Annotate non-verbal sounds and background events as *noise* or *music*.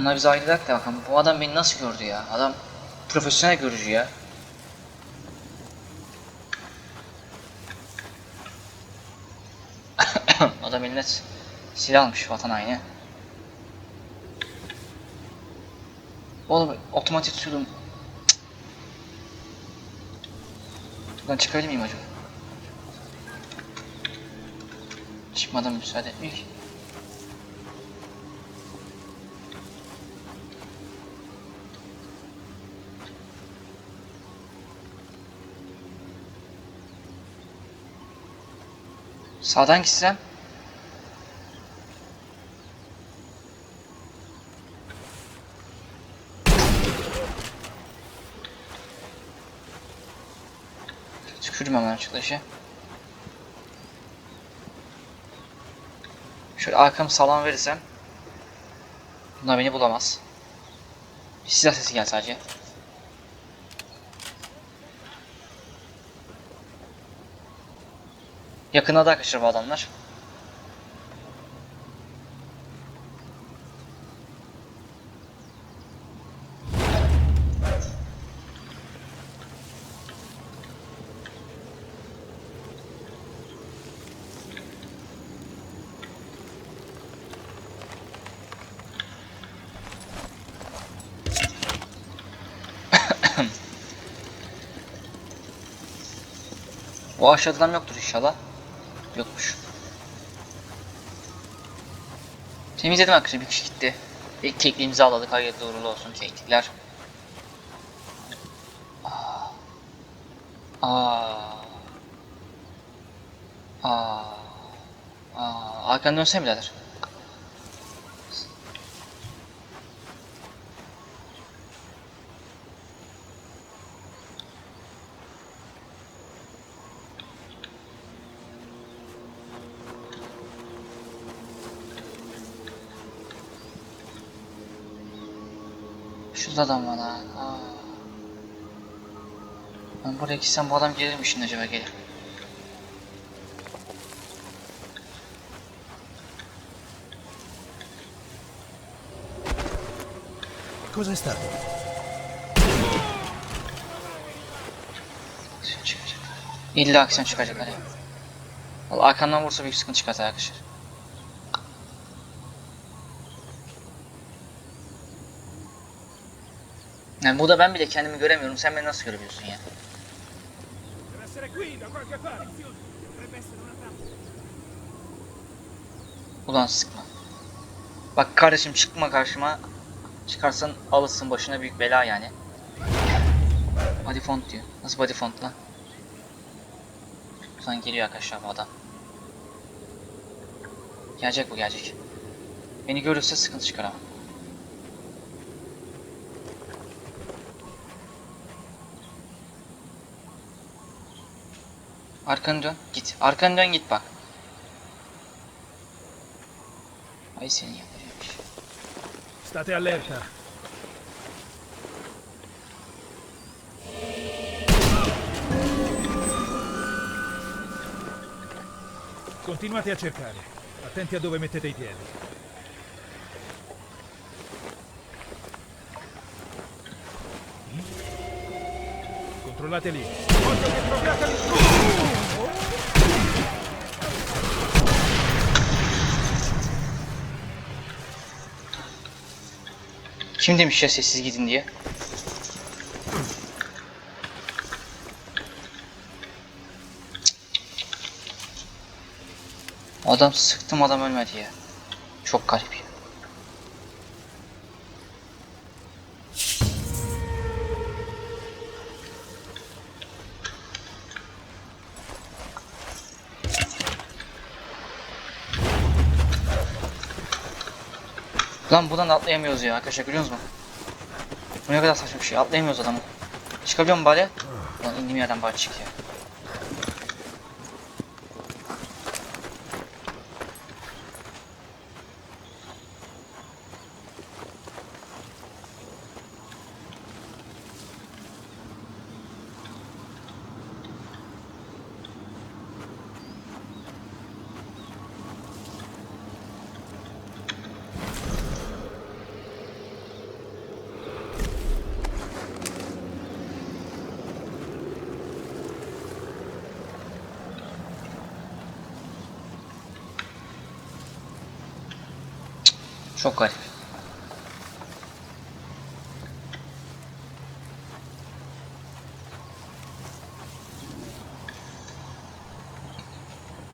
Onlar bizi ayırdılar da bakalım. Bu adam beni nasıl gördü ya? Adam profesyonel görücü ya. *coughs* adam eline silah almış vatan haini. Oğlum otomatik tutuyordum. Buradan çıkabilir miyim acaba? Çıkmadan müsaade etmiyor Sağdan gitsem. Tükürüm hemen açılışı. Şöyle arkamı sağlam verirsem. Bunlar beni bulamaz. Bir silah sesi gel sadece. Yakına da arkadaşlar bu adamlar. *coughs* O aşağıda adam yoktur inşallah. Yokmuş. Temizledim arkadaşlar bir kişi gitti. İlk kekliğimizi aldık. Hayırlı uğurlu olsun keklikler. Aa. Aa. Aa. Aa. Arkanı dönsene birader. Şurada adam var ha. Ben buraya gitsem bu adam gelir mi şimdi acaba gelir? Cos'è stato? Aksiyon çıkacak. İlla aksiyon çıkacaklar ya. Valla arkandan vursa büyük sıkıntı çıkar arkadaşlar. Yani burada ben bile kendimi göremiyorum. Sen beni nasıl görebiliyorsun ya? Ulan sıkma. Bak kardeşim çıkma karşıma. Çıkarsan alırsın başına büyük bela yani. Body font diyor. Nasıl body font lan? Buradan geliyor arkadaşlar bu adam. Gelecek bu gelecek. Beni görürse sıkıntı çıkar Arkanı dön git. Arkanı dön git bak. Ay bir şey. State allerta. Continuate a cercare. Attenti a dove mettete i piedi. Controllate lì. Kim demiş ya sessiz gidin diye? Adam sıktım adam ölmedi ya. Çok garip ya. Lan buradan da atlayamıyoruz ya arkadaşlar görüyor musunuz? Bu ne kadar saçma bir şey. Atlayamıyoruz adamı. Çıkabiliyor mu bari? Lan indiğim yerden bari çık ya. Çok garip.